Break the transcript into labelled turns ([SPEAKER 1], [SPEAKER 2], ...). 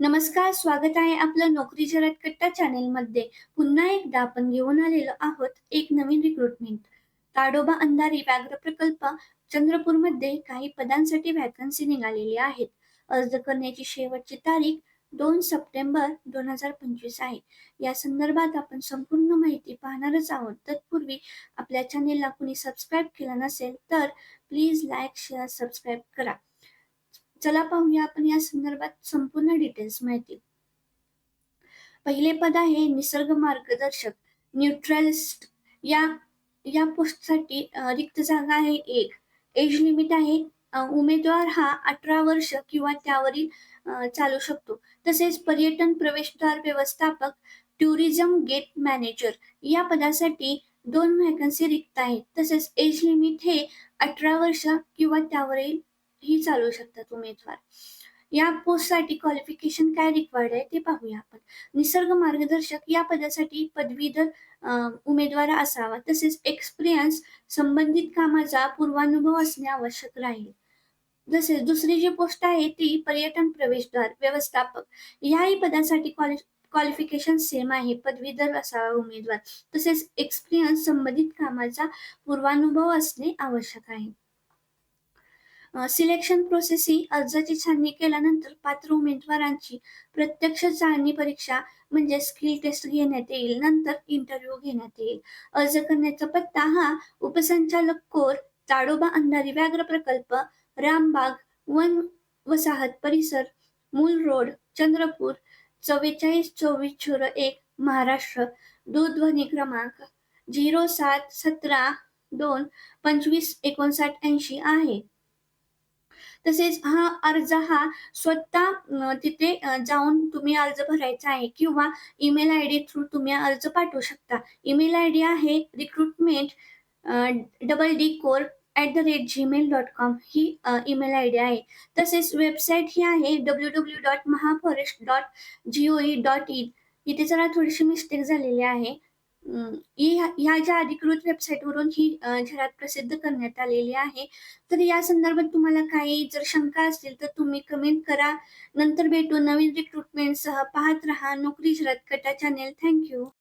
[SPEAKER 1] नमस्कार स्वागत आहे आपलं नोकरी जरात कट्टा चॅनेल मध्ये पुन्हा एकदा आपण घेऊन आलेलो आहोत एक नवीन रिक्रुटमेंट ताडोबा अंधारी व्याघ्र प्रकल्प चंद्रपूरमध्ये काही पदांसाठी व्हॅकन्सी निघालेली आहेत. अर्ज करण्याची शेवटची तारीख दोन सप्टेंबर दोन हजार पंचवीस आहे. या संदर्भात आपण संपूर्ण माहिती पाहणारच आहोत. तत्पूर्वी आपल्या चॅनेलला कुणी सबस्क्राईब केलं नसेल तर प्लीज लाईक शेअर सबस्क्राईब करा. चला पाहूया आपण या संदर्भात संपूर्ण डिटेल्स माहिती. पहिले पद आहे निसर्ग मार्गदर्शक न्यूट्रलिस्ट या या पोस्टसाठी रिक्त जागा आहे एक. एज लिमिट आहे उमेदवार हा अठरा वर्ष किंवा त्यावरील चालू शकतो. तसेच पर्यटन प्रवेशद्वार व्यवस्थापक टुरिझम गेट मॅनेजर या पदासाठी दोन व्हॅकन्सी रिक्त आहेत. तसेच एज लिमिट हे अठरा वर्ष किंवा त्यावरील ही चालू शकतात उमेदवार. या पोस्टसाठी क्वालिफिकेशन काय रिक्वायर्ड आहे ते पाहूया आपण. निसर्ग मार्गदर्शक या पदासाठी पदवीधर उमेदवार असावा. तसेच एक्सपिरियन्स संबंधित कामाचा पूर्वानुभव असणे आवश्यक राहील. तसेच दुसरी जी पोस्ट आहे ती पर्यटन प्रवेशद्वार व्यवस्थापक. याही पदासाठी क्वालि क्वालिफिकेशन सेम आहे. पदवीधर असावा उमेदवार. तसेच एक्सपिरियन्स संबंधित कामाचा पूर्वानुभव असणे आवश्यक आहे. सिलेक्शन प्रोसेस ही अर्जाची छाननी केल्यानंतर पात्र उमेदवारांची प्रत्यक्ष चाळणी परीक्षा म्हणजे स्किल टेस्ट घेण्यात येईल नंतर इंटरव्ह्यू घेण्यात येईल. अर्ज करण्याचा पत्ता हा उपसंचालक कोर ताडोबा अंधारी व्याघ्र प्रकल्प रामबाग वन वसाहत परिसर मूल रोड चंद्रपूर चव्वेचाळीस चोवीस झिरो एक महाराष्ट्र दूरध्वनी क्रमांक झिरो सात सतरा दोन पंचवीस एकोणसाठ ऐंशी आहे. तसेच हा अर्ज हा स्वतः तिथे जाऊन तुम्ही अर्ज भरायचा आहे किंवा ईमेल आय डी थ्रू तुम्ही अर्ज पाठवू शकता. ईमेल आय डी आहे recruitment double D core at the rate Gmail dot com he email I D आहे. तसेच वेबसाईट ही आहे W W dot Mahaforest dot G O E dot in इथे जरा थोडीशी मिस्टेक झालेली आहे. अं, ह्या ज्या अधिकृत वेबसाईटवरून ही जाहिरात प्रसिद्ध करण्यात आलेली आहे. तर या संदर्भात तुम्हाला काही जर शंका असतील तर तुम्ही कमेंट करा. नंतर भेटू नवीन रिक्रुटमेंटसह पाहत रहा नोकरी जाहिरात कटा चॅनेल थँक्यू